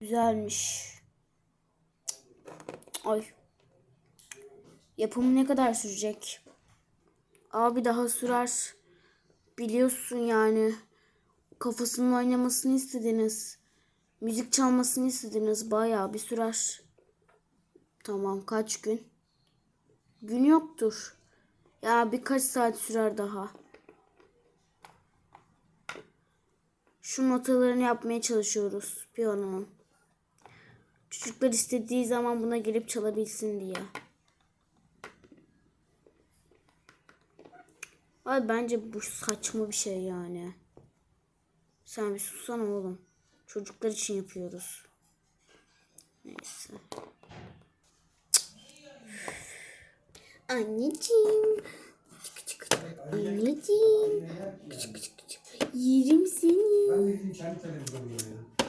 Güzelmiş. Ay. Yapımı ne kadar sürecek? Abi daha sürer. Biliyorsun yani. Kafasının oynamasını istediniz. Müzik çalmasını istediniz. Bayağı bir sürer. Tamam kaç gün? Gün yoktur. Ya birkaç saat sürer daha. Şu notalarını yapmaya çalışıyoruz piyanonun. Çocuklar istediği zaman buna gelip çalabilsin diye. Ay bence bu saçma bir şey yani. Sen bir sussana oğlum. Çocuklar için yapıyoruz. Neyse. Anneciğim. Çık çık. Anneciğim. Çık çık çık. Yerim seni. Ben de gideyim kendi televizyonumu ya.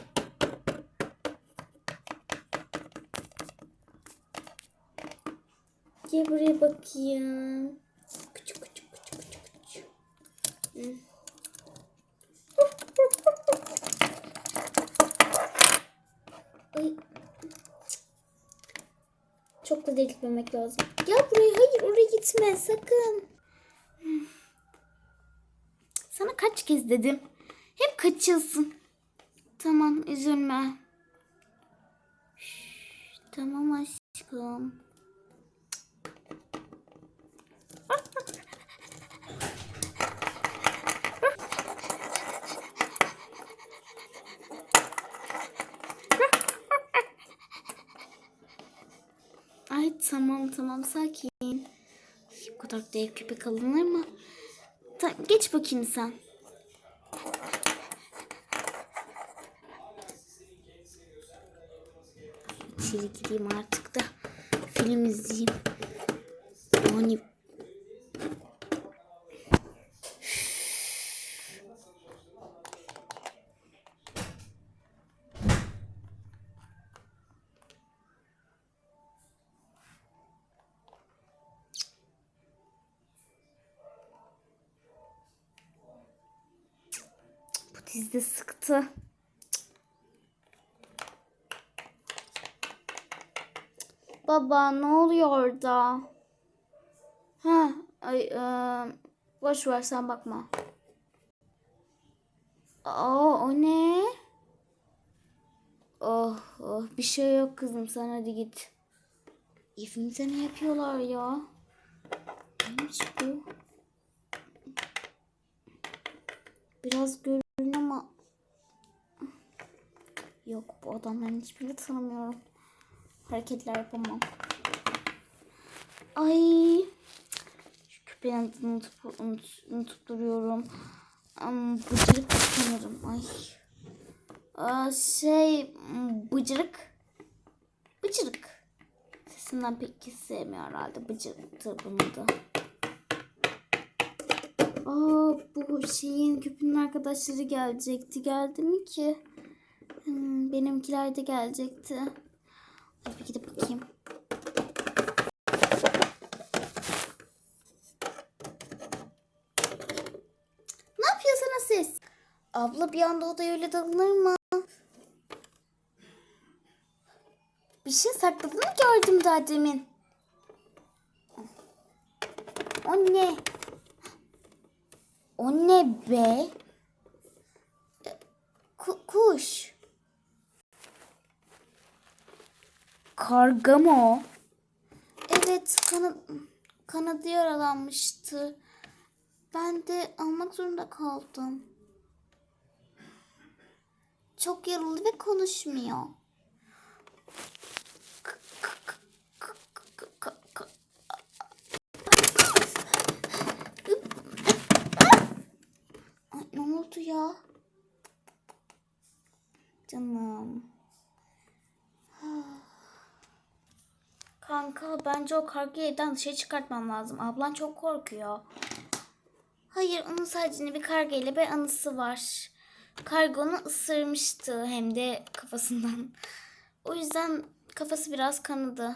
Buraya bakayım. Küçük küçük küçük küçük küçük. Çok da delirtmemek lazım. Gel buraya. Hayır oraya gitme sakın. Sana kaç kez dedim. Hep kaçıyorsun. Tamam üzülme. Şş, Tamam aşkım. Ay tamam tamam sakin. Kadar dev köpek alınır mı? Ta- geç bakayım sen. İçeri gideyim artık da film izleyeyim. Yani bu dizde sıktı. Baba ne oluyor orada? Ha, ay, e, boş ver sen bakma. Aa, o ne? Oh, oh, bir şey yok kızım sen hadi git. Evimize ne yapıyorlar ya? Neymiş bu? Biraz görün ama yok bu adamların hiçbirini tanımıyorum. Hareketler yapamam. Ay. Şu adını unutup, unut, unutup duruyorum. Um, bıcırık sanırım. Ay. Şey bıcırık. Bıcırık. Sesinden pek sevmiyor herhalde. Bıcırıktır bunun da. Aa, bu şeyin köpeğin arkadaşları gelecekti. Geldi mi ki? Hmm, benimkiler de gelecekti. Dur bir gidip bakayım. Ne yapıyorsunuz siz? Abla bir anda odaya öyle dalınır mı? Bir şey sakladın mı gördüm daha demin? O ne? O ne be? Ku- kuş. Karga mı o? Evet, kana kanadı yaralanmıştı. Ben de almak zorunda kaldım. Çok yaralı ve konuşmuyor. Ay, ne oldu ya? Canım. Bence o kargayı evden dışarı çıkartmam lazım. Ablan çok korkuyor. Hayır onun sadece bir karga ile bir anısı var. Karga onu ısırmıştı hem de kafasından. O yüzden kafası biraz kanadı.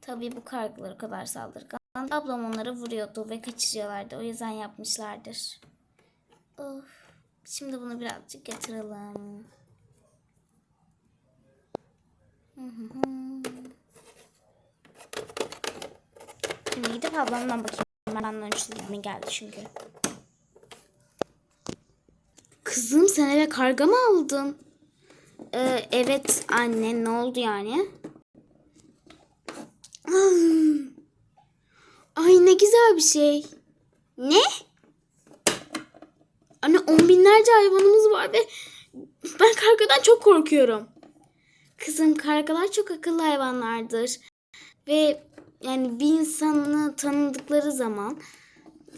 Tabii bu kargalar o kadar saldırgan. Ablam onları vuruyordu ve kaçırıyorlardı. O yüzden yapmışlardır. Of. Şimdi bunu birazcık yatıralım. Şimdi gidip ablamdan bakayım. Önce mi geldi çünkü. Kızım sen eve karga mı aldın? Ee, evet anne ne oldu yani? Ay ne güzel bir şey. Ne? Anne on binlerce hayvanımız var ve ben kargadan çok korkuyorum. Kızım kargalar çok akıllı hayvanlardır. Ve yani bir insanı tanıdıkları zaman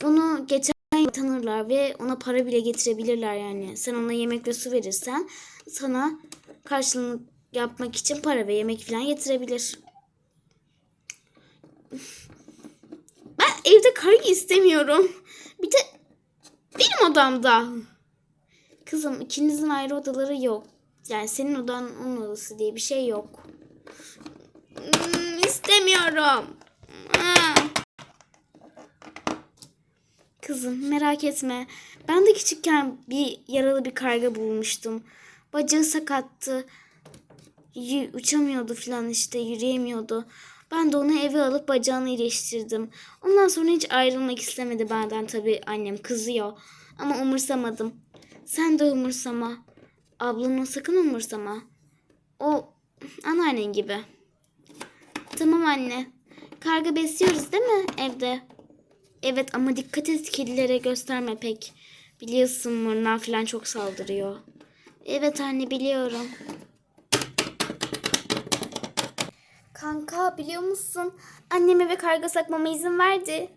onu geçen tanırlar ve ona para bile getirebilirler yani. Sen ona yemek ve su verirsen sana karşılığını yapmak için para ve yemek falan getirebilir. Ben evde karga istemiyorum. Bir de benim odamda. Kızım ikinizin ayrı odaları yok. Yani senin odan onun odası diye bir şey yok. Hmm, istemiyorum. Hmm. Kızım merak etme. Ben de küçükken bir yaralı bir karga bulmuştum. Bacağı sakattı. Y- uçamıyordu falan işte yürüyemiyordu. Ben de onu eve alıp bacağını iyileştirdim. Ondan sonra hiç ayrılmak istemedi benden tabii annem kızıyor. Ama umursamadım. Sen de umursama. Ablamı sakın umursama. O anneannen gibi. Tamam anne. Karga besliyoruz değil mi evde? Evet ama dikkat et kedilere gösterme pek. Biliyorsun mırnağı falan çok saldırıyor. Evet anne biliyorum. Kanka biliyor musun? Annem eve karga sakmama izin verdi.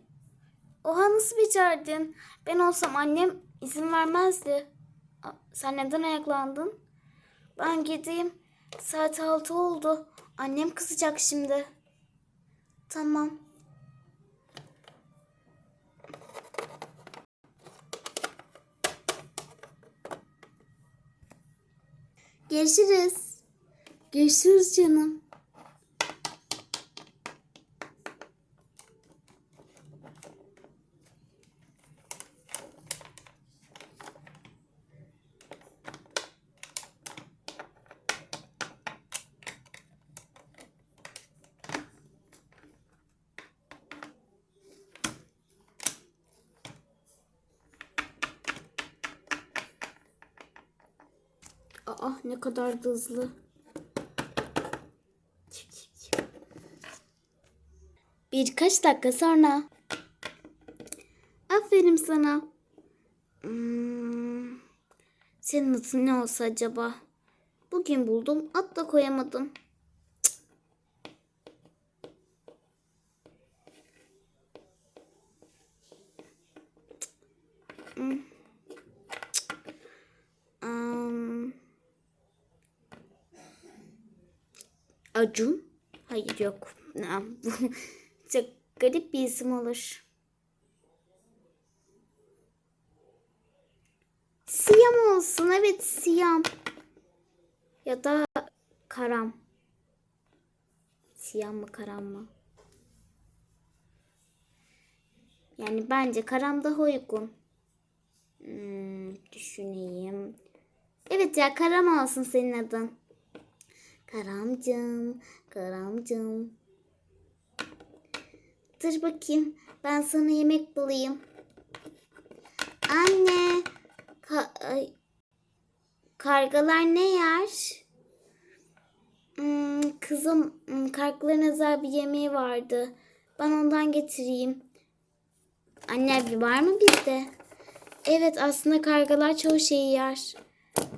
Oha nasıl becerdin? Ben olsam annem izin vermezdi. Sen neden ayaklandın? Ben gideyim. Saat altı oldu. Annem kızacak şimdi. Tamam. Görüşürüz. Görüşürüz canım. Aa ne kadar da hızlı. Birkaç dakika sonra. Aferin sana. Hmm, senin adın ne olsa acaba? Bugün buldum, at da koyamadım. Acun? Hayır yok. Bu çok garip bir isim olur. Siyam olsun. Evet Siyam. Ya da Karam. Siyam mı Karam mı? Yani bence Karam daha uygun. Hmm, düşüneyim. Evet ya Karam olsun senin adın. Karamcığım, Karamcığım. Dur bakayım. Ben sana yemek bulayım. Anne. Ka- ay, kargalar ne yer? Hmm, kızım, hmm, kargaların özel bir yemeği vardı. Ben ondan getireyim. Anne bir var mı bizde? Evet aslında kargalar çoğu şeyi yer.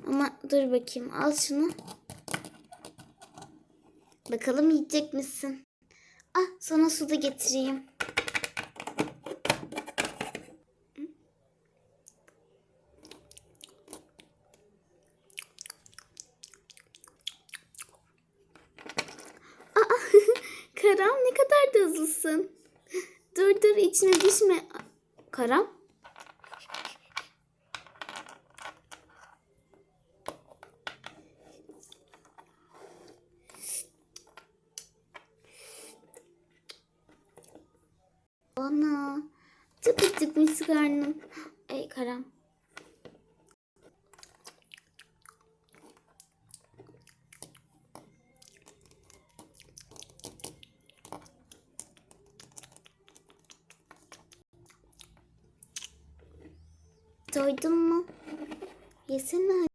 Ama dur bakayım al şunu. Bakalım yiyecek misin? Ah sana su da getireyim. Aa, Karam ne kadar da hızlısın. Dur dur içine düşme. Karam? Ana. Tıkı tıkmış karnım. Ey karam. Doydun mu? Yesene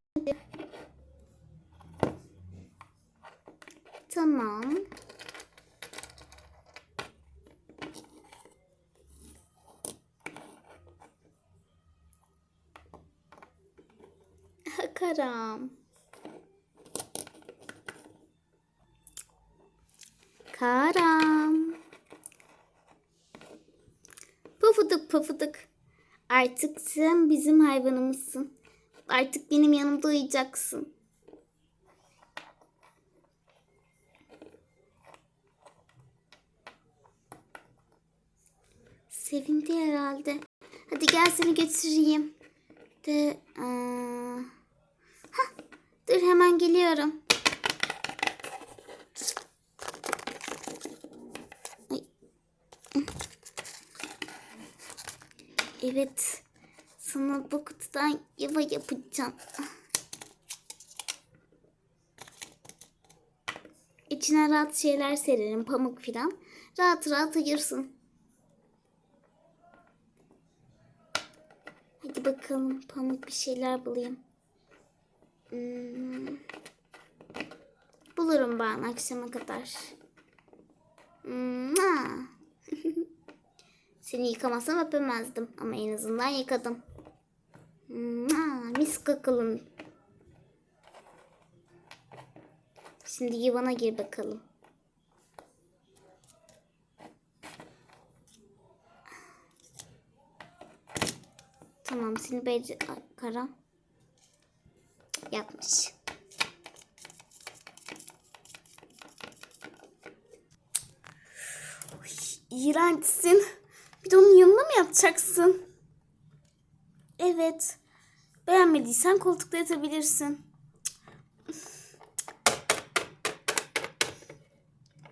Karam. Karam. Pufuduk pufuduk. Artık sen bizim hayvanımızsın. Artık benim yanımda uyuyacaksın. Sevindi herhalde. Hadi gel seni götüreyim. De, aa... Dur hemen geliyorum. Evet. Sana bu kutudan yuva yapacağım. İçine rahat şeyler sererim. Pamuk filan. Rahat rahat uyursun. Hadi bakalım pamuk bir şeyler bulayım. Hmm. Bulurum ben akşama kadar. Mua. Seni yıkamasam öpemezdim ama en azından yıkadım. Mua, mis kakalım. Şimdi yuvana gir bakalım. Tamam seni bece karam yapmış. Uy, İğrençsin. Bir de onun yanına mı yatacaksın? Evet. Beğenmediysen koltukta yatabilirsin.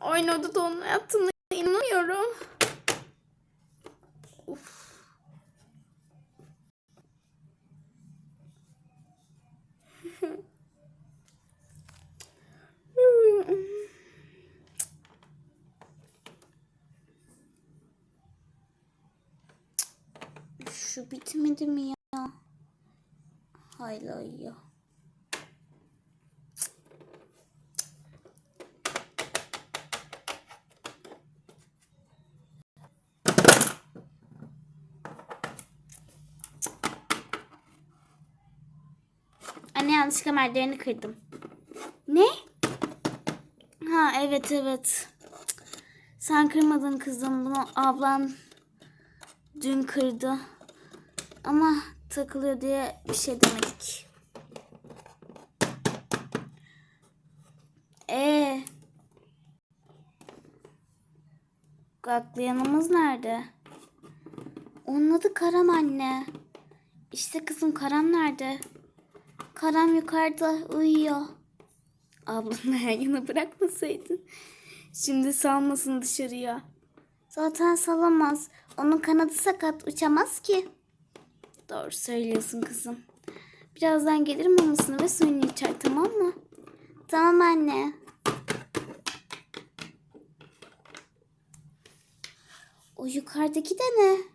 Aynı odada onunla yattığına inanamıyorum. Uf. Şu bitmedi mi ya? Hala ya. Anne yanlışlıkla merdiveni kırdım. Ne? Ha evet evet. Sen kırmadın kızım bunu ablan dün kırdı. Ama takılıyor diye bir şey demedik. Ee, Gaklayanımız nerede? Onun adı Karam anne. İşte kızım Karam nerede? Karam yukarıda uyuyor. Ablanı yan yana bırakmasaydın. Şimdi salmasın dışarıya. Zaten salamaz. Onun kanadı sakat uçamaz ki. Doğru söylüyorsun kızım. Birazdan gelir mamasını ve suyunu içer tamam mı? Tamam anne. O yukarıdaki de ne?